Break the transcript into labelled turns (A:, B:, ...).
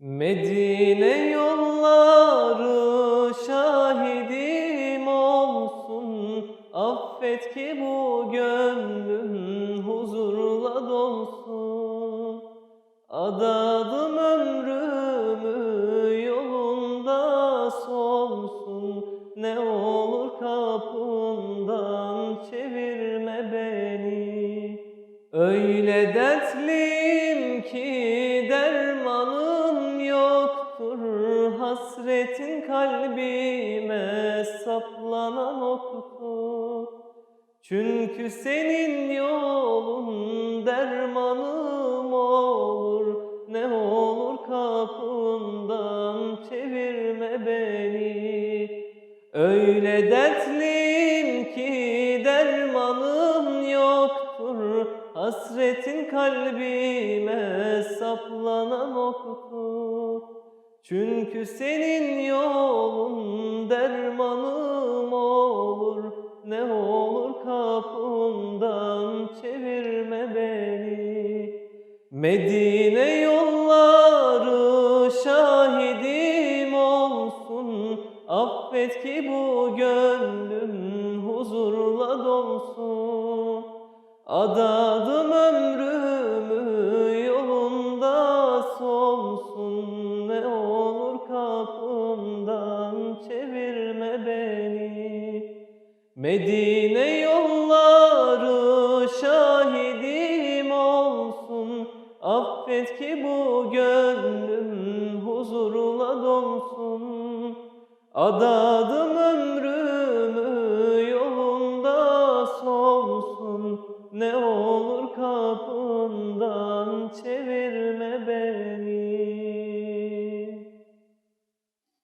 A: Medine yolları şahidim olsun. Affet ki bu gönlüm huzurla dolsun. Adadım ömrümü yolunda solsun. Ne olur kapından çevirme beni. Öyle dertliyim Hasretin kalbime saplanan oktur Çünkü senin yolun dermanım olur. Ne olur kapından çevirme beni. Öyle dertliyim ki dermanım yoktur. Hasretin kalbime saplanan oktur Çünkü senin yolun dermanım olur. Ne olur kapından çevirme beni. Medine yolları şahidim olsun. Affet ki bu gönlüm huzurla dolsun. Adadım ömrümü Medine yolları şahidim olsun. Affet ki bu gönlüm huzurla dolsun Adadım ömrümü yolunda solsun. Ne olur kapından çevirme